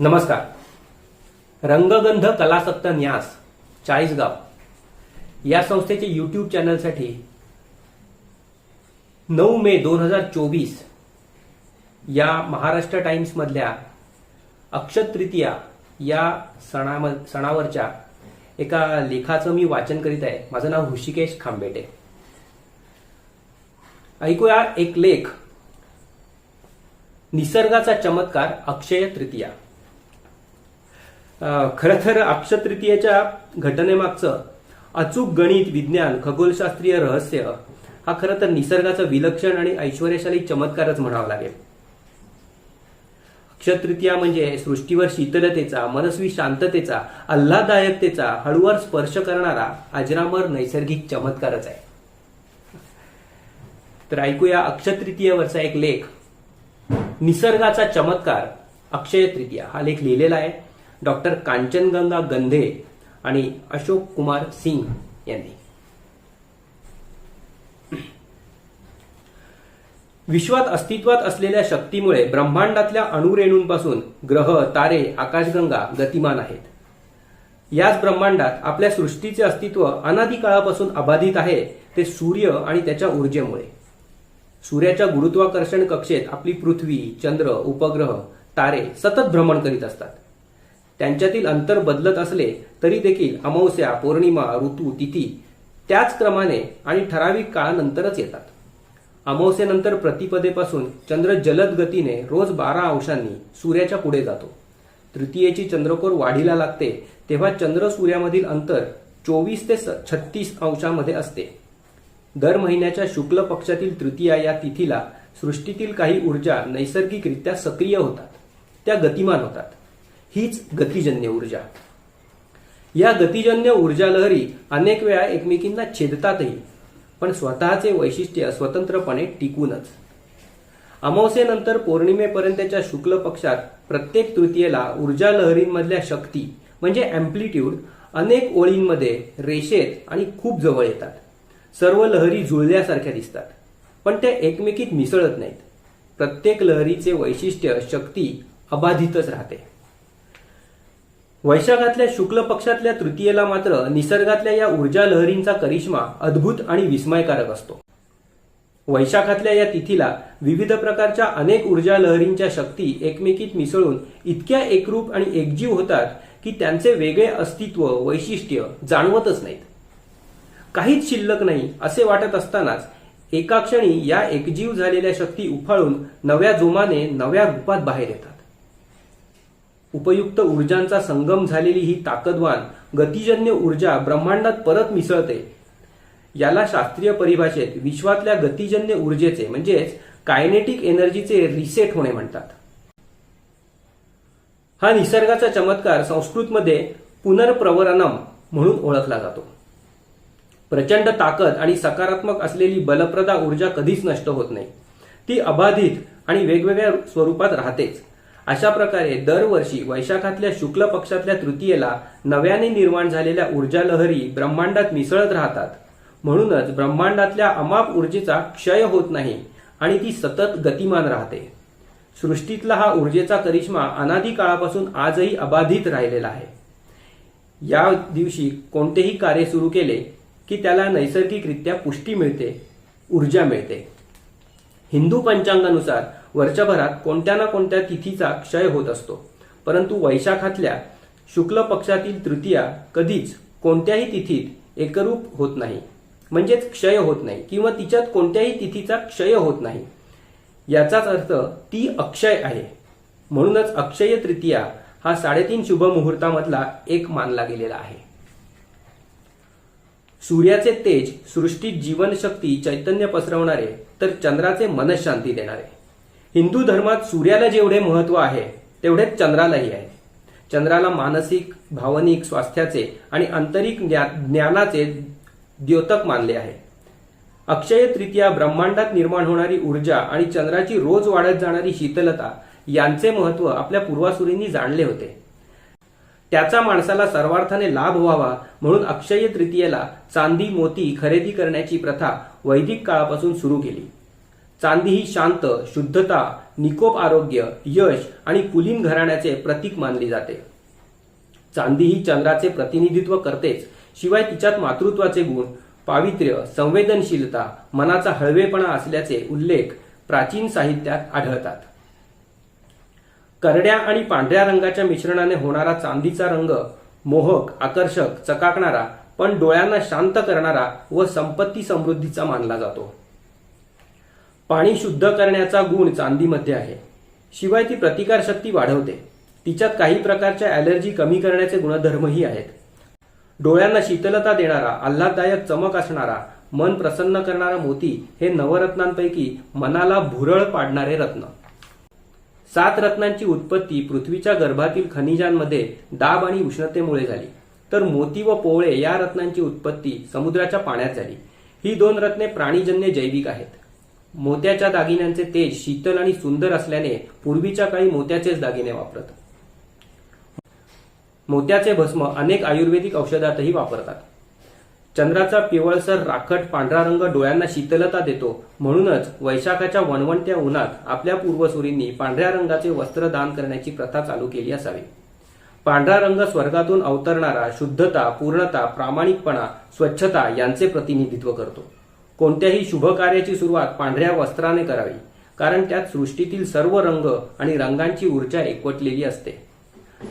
नमस्कार. रंगगंध कलासक्त न्यास चाळीसगाव. या संस्थेचे युट्यूब चॅनलसाठी नऊ मे दोन हजार चोवीस या महाराष्ट्र टाइम्समधल्या अक्षत तृतीया या सणाम सणावरच्या एका लेखाचं मी वाचन करीत आहे. माझं नाव हृषिकेश खांबेटे. ऐकूया एक लेख. निसर्गाचा चमत्कार अक्षय तृतीया. खर तर अक्षय तृतीयेच्या घटनेमागचं अचूक गणित विज्ञान खगोलशास्त्रीय रहस्य हा खरं तर निसर्गाचा विलक्षण आणि ऐश्वर्यशाली चमत्कारच म्हणावा लागेल. अक्षतृतीया म्हणजे सृष्टीवर शीतलतेचा मनस्वी शांततेचा आल्हाददायकतेचा हळूवार स्पर्श करणारा अजरामर नैसर्गिक चमत्कारच आहे. तर ऐकूया अक्षतृतीयेवरचा एक लेख. निसर्गाचा चमत्कार अक्षय तृतीया हा लेख लिहिलेला आहे. डॉक्टर कांचनगंगा गंधे आणि अशोक कुमार सिंग यांनी. विश्वात अस्तित्वात असलेल्या शक्तीमुळे ब्रह्मांडातल्या अणुरेणूंपासून ग्रह तारे आकाशगंगा गतिमान आहेत. याच ब्रह्मांडात आपल्या सृष्टीचे अस्तित्व अनादी काळापासून अबाधित आहे ते सूर्य आणि त्याच्या ऊर्जेमुळे. सूर्याच्या गुरुत्वाकर्षण कक्षेत आपली पृथ्वी चंद्र उपग्रह तारे सतत भ्रमण करीत असतात. त्यांच्यातील अंतर बदलत असले तरी देखील अमावस्या पौर्णिमा ऋतू तिथी त्याच क्रमाने आणि ठराविक काळानंतरच येतात. अमावस्येनंतर प्रतिपदेपासून चंद्र जलद गतीने रोज बारा अंशांनी सूर्याच्या पुढे जातो. तृतीयेची चंद्रकोर वाढीला लागते तेव्हा चंद्र सूर्यामधील अंतर चोवीस ते छत्तीस अंशामध्ये असते. दर महिन्याच्या शुक्ल पक्षातील तृतीया या तिथीला सृष्टीतील काही ऊर्जा नैसर्गिकरित्या सक्रिय होतात. त्या गतिमान होतात. हीच गतिजन्य ऊर्जा. या गतिजन्य ऊर्जा लहरी अनेक वेळा एकमेकींना छेदतातही पण स्वतःचे वैशिष्ट्य स्वतंत्रपणे टिकूनच. अमावस्येनंतर पौर्णिमेपर्यंतच्या शुक्ल पक्षात प्रत्येक तृतीयेला ऊर्जा लहरींमधल्या शक्ती म्हणजे अँप्लिट्यूड अनेक ओळींमध्ये रेषेत आणि खूप जवळ येतात. सर्व लहरी जुळल्यासारख्या दिसतात पण त्या एकमेकीत मिसळत नाहीत. प्रत्येक लहरीचे वैशिष्ट्य शक्ती अबाधितच राहते. वैशाखातल्या शुक्ल पक्षातल्या तृतीयेला मात्र निसर्गातल्या या ऊर्जा लहरींचा करिश्मा अद्भुत आणि विस्मयकारक असतो. वैशाखातल्या या तिथीला विविध प्रकारच्या अनेक ऊर्जा लहरींच्या शक्ती एकमेकीत मिसळून इतक्या एकरूप आणि एकजीव होतात की त्यांचे वेगळे अस्तित्व वैशिष्ट्य जाणवतच नाहीत. काहीच शिल्लक नाही असे वाटत असतानाच एका क्षणी या एकजीव झालेल्या शक्ती उफाळून नव्या जोमाने नव्या रूपात बाहेर येतात. उपयुक्त ऊर्जांचा संगम झालेली ही ताकदवान गतिजन्य ऊर्जा ब्रह्मांडात परत मिसळते. याला शास्त्रीय परिभाषेत विश्वातल्या गतिजन्य ऊर्जेचे म्हणजेच कायनेटिक एनर्जीचे रिसेट होणे म्हणतात. हा निसर्गाचा चमत्कार संस्कृतमध्ये पुनर्प्रवरणम म्हणून ओळखला जातो. प्रचंड ताकद आणि सकारात्मक असलेली बलप्रदा ऊर्जा कधीच नष्ट होत नाही. ती अबाधित आणि वेगवेगळ्या स्वरूपात राहतेच. अशा प्रकारे दरवर्षी वैशाखातल्या शुक्ल पक्षातल्या तृतीयेला नव्याने निर्माण झालेल्या ऊर्जा लहरी ब्रह्मांडात मिसळत राहतात. म्हणूनच ब्रह्मांडातल्या अमाप ऊर्जेचा क्षय होत नाही आणि ती सतत गतिमान राहते. सृष्टीतला हा ऊर्जेचा करिश्मा अनादी काळापासून आजही अबाधित राहिलेला आहे. या दिवशी कोणतेही कार्य सुरू केले की त्याला नैसर्गिकरित्या पुष्टी मिळते ऊर्जा मिळते. हिंदू पंचांगानुसार वर्षभरात कोणत्या ना कोणत्या तिथीचा क्षय होत असतो. परंतु वैशाखातल्या शुक्ल पक्षातील तृतीया कधीच कोणत्याही तिथीत एकरूप होत नाही. म्हणजेच क्षय होत नाही किंवा तिच्यात कोणत्याही तिथीचा क्षय होत नाही. याचाच अर्थ ती अक्षय आहे. म्हणूनच अक्षय तृतीया हा साडेतीन शुभ मुहूर्तामधला एक मानला गेलेला आहे. सूर्याचे तेज सृष्टीत जीवनशक्ती चैतन्य पसरवणारे तर चंद्राचे मनशांती देणारे. हिंदू धर्मात सूर्याला जेवढे महत्त्व आहे तेवढेच चंद्रालाही आहे. चंद्राला मानसिक भावनिक स्वास्थ्याचे आणि आंतरिक ज्ञानाचे द्योतक मानले आहे. अक्षय तृतीया ब्रह्मांडात निर्माण होणारी ऊर्जा आणि चंद्राची रोज वाढत जाणारी शीतलता यांचे महत्त्व आपल्या पूर्वासुरींनी जाणले होते. त्याचा माणसाला सर्वार्थाने लाभ व्हावा म्हणून अक्षय तृतीयेला चांदी मोती खरेदी करण्याची प्रथा वैदिक काळापासून सुरू केली. चांदी ही शांत शुद्धता निकोप आरोग्य यश आणि कुलीन घराण्याचे प्रतीक मानली जाते. चांदी ही चंद्राचे प्रतिनिधित्व करतेच शिवाय तिच्यात मातृत्वाचे गुण पावित्र्य संवेदनशीलता मनाचा हळवेपणा असल्याचे उल्लेख प्राचीन साहित्यात आढळतात. करड्या आणि पांढऱ्या रंगाच्या मिश्रणाने होणारा चांदीचा रंग मोहक आकर्षक चकाकणारा पण डोळ्यांना शांत करणारा व संपत्ती समृद्धीचा मानला जातो. पाणी शुद्ध करण्याचा गुण चांदीमध्ये आहे. शिवाय ती प्रतिकारशक्ती वाढवते. तिच्यात काही प्रकारच्या ॲलर्जी कमी करण्याचे गुणधर्मही आहेत. डोळ्यांना शीतलता देणारा आल्हाददायक चमक असणारा मन प्रसन्न करणारा मोती हे नवरत्नांपैकी मनाला भुरळ पाडणारे रत्न. सात रत्नांची उत्पत्ती पृथ्वीच्या गर्भातील खनिजांमध्ये दाब आणि उष्णतेमुळे झाली. तर मोती व पोवळे या रत्नांची उत्पत्ती समुद्राच्या पाण्यात झाली. ही दोन रत्ने प्राणीजन्य जैविक आहेत. मोत्याच्या दागिन्यांचे तेज शीतल आणि सुंदर असल्याने पूर्वीच्या काळी मोत्याचेच दागिने वापरत. मोत्याचे भस्म अनेक आयुर्वेदिक औषधातही वापरतात. चंद्राचा पिवळसर राखट पांढरा रंग डोळ्यांना शीतलता देतो. म्हणूनच वैशाखाच्या वणवणत्या उन्हात आपल्या पूर्वसुरींनी पांढऱ्या रंगाचे वस्त्र दान करण्याची प्रथा चालू केली असावी. पांढरा रंग स्वर्गातून अवतरणारा शुद्धता पूर्णता प्रामाणिकपणा स्वच्छता यांचे प्रतिनिधित्व करतो. कोणत्याही शुभ कार्याची सुरुवात पांढऱ्या वस्त्राने करावी कारण त्यात सृष्टीतील सर्व रंग आणि रंगांची ऊर्जा एकवटलेली असते.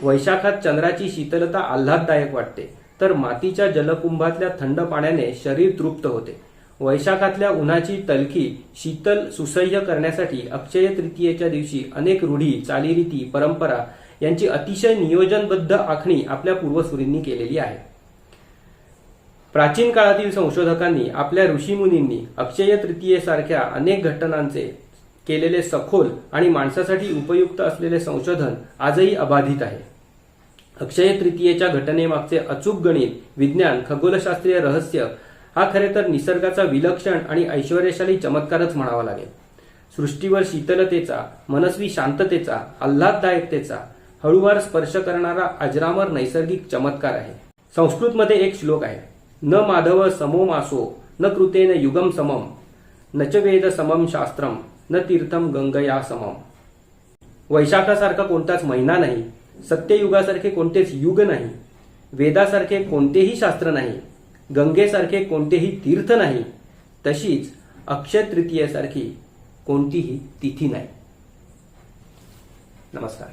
वैशाखात चंद्राची शीतलता आल्हाददायक वाटते तर मातीच्या जलकुंभातल्या थंड पाण्याने शरीर तृप्त होते. वैशाखातल्या उन्हाची तलखी शीतल सुसह्य करण्यासाठी अक्षय तृतीयेच्या दिवशी अनेक रूढी चालीरीती परंपरा यांची अतिशय नियोजनबद्ध आखणी आपल्या पूर्वसुरींनी केलेली आहे. प्राचीन काळातील संशोधकांनी आपल्या ऋषीमुनींनी अक्षय तृतीयेसारख्या अनेक घटनांचे केलेले सखोल आणि माणसासाठी उपयुक्त असलेले संशोधन आजही अबाधित आहे. अक्षय तृतीयेच्या घटनेमागचे अचूक गणित विज्ञान खगोलशास्त्रीय रहस्य हा खरे तर निसर्गाचा विलक्षण आणि ऐश्वर्यशाली चमत्कारच म्हणावा लागेल. सृष्टीवर शीतलतेचा मनस्वी शांततेचा आल्हाददायकतेचा हळूवार स्पर्श करणारा अजरामर नैसर्गिक चमत्कार आहे. संस्कृतमध्ये एक श्लोक आहे. न माधव समो मासो न कृतेन युगम समम न च वेद समम शास्त्रम न तीर्थम गंगया समम वैशाखासारखा कोणताच महिना नाही सत्ययुगासारखे कोणतेच युग नाही वेदासारखे कोणतेही शास्त्र नाही गंगेसारखे कोणतेही तीर्थ नाही तशीच अक्षय तृतीयेसारखी कोणतीही तिथी नाही. नमस्कार.